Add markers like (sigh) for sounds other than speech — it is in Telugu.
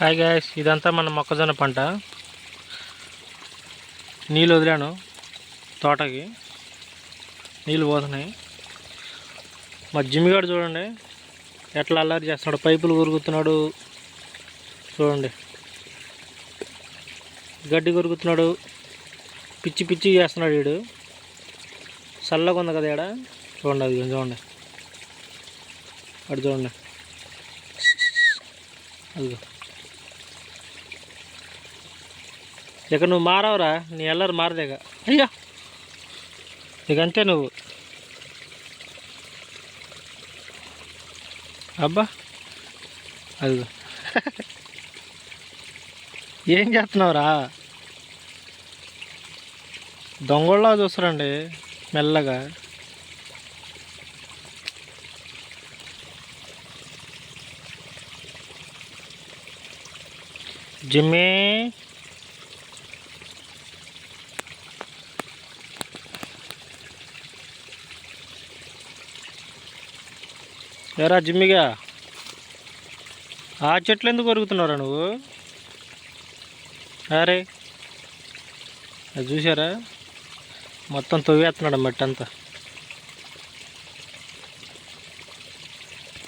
హాయ్ గాయస్ ఇదంతా మన మొక్కజొన్న పంట. నీళ్ళు వదిలాను తోటకి. నీళ్ళు పోతున్నాయి. మా జిమ్మిగాడు చూడండి ఎట్లా అల్లరి చేస్తున్నాడు పైపులు కొరుకుతున్నాడు చూడండి. గడ్డి కొరుకుతున్నాడు. పిచ్చి పిచ్చి చేస్తున్నాడు వీడు. చల్లగా ఉంది కదా ఈడ. చూడండి అది చూడండి. అటు చూడండి. అదిగో. ఇక నువ్వు మారవరా నీ ఎల్లరు మారదేగ అయ్యా! ఇక అంతే నువ్వు. అబ్బా! అది (laughs) ఏం చేస్తున్నావురా? దొంగళ్ళ చూస్తారండి మెల్లగా. జిమ్మే. ఎరా జిమ్మిగా? ఆ చెట్లు ఎందుకు కొరుకుతున్నారా నువ్వు? అరే అది చూసారా మొత్తం తవ్వేస్తున్నాడు మట్టి అంతా.